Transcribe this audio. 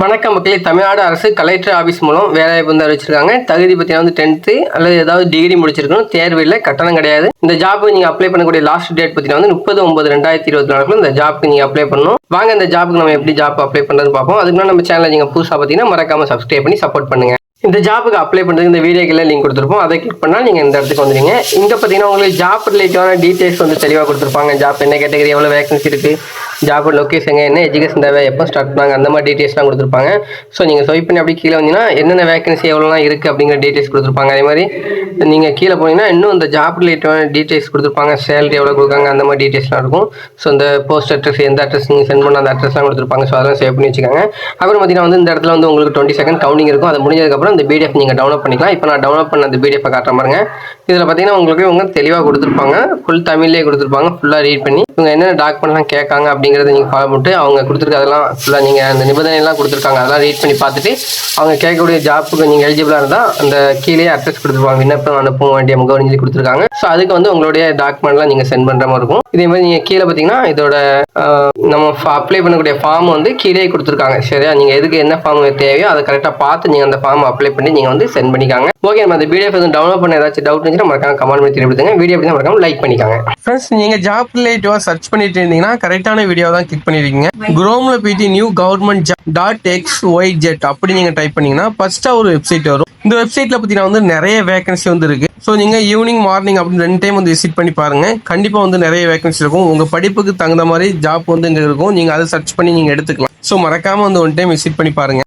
வணக்கம் மக்களே. தமிழ்நாடு அரசு கலெக்டர் ஆஃபீஸ் மூலம் வேலைவாய்ப்பு வந்து அறிவிச்சிருக்காங்க. தகுதி பற்றினா வந்து டென்த்து அல்லது ஏதாவது டிகிரி முடிச்சிருக்கணும். தேர்வு இல்லை கட்டணம் கிடையாது. இந்த ஜாப்புக்கு நீங்கள் அப்ளை பண்ணக்கூடிய லாஸ்ட் டேட் பார்த்தீங்கன்னா வந்து முப்பது ஒன்பது ரெண்டாயிரத்தி இருபத்தி நாலுக்குள்ள இந்த ஜாப்புக்கு நீங்கள் அப்ளை பண்ணணும். வாங்க இந்த ஜாப்புக்கு நம்ம எப்படி ஜாப் அப்ளை பண்ணுறதுன்னு பார்ப்போம். அதுக்கு நம்ம சேனலை நீங்கள் புதுசாக பார்த்தீங்கன்னா மறக்காம சப்ஸ்கிரைப் பண்ணி சப்போர்ட் பண்ணுங்க. இந்த ஜாப்புக்கு அப்ளை பண்ணுறதுக்கு இந்த வீடியோக்கில் லிங்க் கொடுத்துருப்போம். அதை கிளிக் பண்ணால் நீங்கள் இந்த இடத்துக்கு வந்துடுங்க இங்கே பார்த்தீங்கன்னா உங்களுக்கு ஜாப் ரிலேட்டிவான டீட்டெயில்ஸ் வந்து தெளிவாக கொடுத்துருப்பாங்க. ஜாப் என்ன கேட்டகரி எவ்வளோ வேகன்சி இருக்குது ஜாப் லொக்கேஷன் என்ன எஜுகேஷன் தேவை எப்போ ஸ்டார்ட் பண்ணாங்க அந்த மாதிரி டீட்டெயில்ஸ்லாம் கொடுத்துருப்பாங்க. ஸோ நீங்கள் ஸ்வைப் பண்ணி அப்படி கீழே வந்தீங்கன்னா என்னென்ன வேகன்சி எவ்வளோலாம் இருக்குது அப்படிங்கிற டீட்டெயில்ஸ் கொடுத்துருப்பாங்க. அதே மாதிரி நீங்கள் கீழே போனீங்கன்னா இன்னும் இந்த ஜாப் ரிலேட்டிவான டீட்டெயில்ஸ் கொடுத்துருப்பாங்க. சேலரி எவ்வளோ கொடுக்காங்க அந்த மாதிரி டீட்டெயில்ஸ்லாம் இருக்கும். ஸோ இந்த போஸ்ட் அட்ரஸ் எந்த அட்ரஸ் நீங்கள் சென்ட் பண்ண அந்த அட்ரஸ்லாம் கொடுத்துருப்பாங்க. ஸோ அதெல்லாம் சேவ் பண்ணி வச்சுக்காங்க. அப்புறம் பார்த்தீங்கன்னா வந்து இந்த இடத்துல வந்து உங்களுக்கு டுவெண்ட்டி செகண்ட் கவுண்டிங் இருக்கும். அது முடிஞ்சதுக்கப்புறம் இந்த பிடிஎஃப் நீங்கள் டவுன்லோட் பண்ணிக்கலாம். இப்போ நான் டவுன்லோட் பண்ண அந்த பிடிஎஃப் காட்டுற பாருங்க. இதில் பார்த்தீங்கன்னா உங்களுக்கு இவங்க தெளிவாக கொடுத்துருப்பாங்க. ஃபுல் தமிழ்லேயே கொடுத்துருப்பாங்க. ஃபுல்லாக ரீட் பண்ணி இவங்க என்னென்ன டாக்குமெண்ட்லாம் கேட்காங்க அப்படிங்கிறத நீங்கள் ஃபாலோ பண்ணிட்டு அவங்க கொடுத்துருக்க அதெல்லாம் ஃபுல்லாக நீங்கள் அந்த நிபந்தனைலாம் கொடுத்துருக்காங்க. அதெல்லாம் ரீட் பண்ணி பார்த்துட்டு அவங்க கேட்கக்கூடிய ஜாப்புக்கு நீங்கள் எலிஜிபிளாக இருந்தால் அந்த கீழே அட்ரஸ் கொடுத்துருப்பாங்க. விண்ணப்பம் அனுப்ப வேண்டிய முகவரி சொல்லி கொடுத்துருக்காங்க. ஸோ அதுக்கு வந்து உங்களுடைய டாக்குமெண்ட்லாம் நீங்கள் சென்ட் பண்ணுற மாதிரி இருக்கும். இதே மாதிரி நீங்கள் கீழே பார்த்தீங்கன்னா இதோட நம்ம அப்ளை பண்ணக்கூடிய ஃபார்ம் வந்து கீழே கொடுத்துருக்காங்க. சரியா? நீங்கள் எதுக்கு என்ன ஃபார்ம் தேவையோ அதை கரெக்டாக பார்த்து நீங்கள் அந்த ஃபார்ம் அப்ளை பண்ணி நீங்கள் வந்து சென்ட் பண்ணிக்காங்க. ஓகே நம்ம அந்த பிடிஎஃப் வந்து டவுன்லோட் பண்ண ஏதாச்சும் டவுட் இருந்துச்சுன்னா மறக்காம கமெண்ட் பண்ணி தெரிவித்துங்க வீடியோ எப்படி மறக்காம லைக் பண்ணிக்காங்க. ஃப்ரெண்ட்ஸ் நீங்கள் ஜாப் ரிலேட்டிவாக சர்ச் பண்ணிட்டு இருந்தீங்கன்னா கரெக்டான வீடியோ தான் கிளிக் பண்ணிருக்கீங்க. குரோம்ல போயிட்டு new government job dot X Y Z அப்படி நீங்கள் டைப் பண்ணீங்கன்னா ஃபர்ஸ்ட்டாக ஒரு வெப்சைட் வரும். இந்த வெப்சைட்டில் பார்த்தீங்கன்னா வந்து நிறைய வேகன்சி வந்து இருக்கு. ஸோ நீங்கள் ஈவினிங் மார்னிங் அப்படின்னு ரெண்டு டைம் வந்து விசிட் பண்ணி பாருங்க. கண்டிப்பாக வந்து நிறைய வேகன்சி இருக்கும். உங்கள் படிப்புக்கு தகுந்த மாதிரி ஜாப் வந்து இங்கே இருக்கும். நீங்கள் அதை சர்ச் பண்ணி நீங்கள் எடுத்துக்கலாம். ஸோ மறக்காம வந்து ஒன் டைம் விசிட் பண்ணி பாருங்க.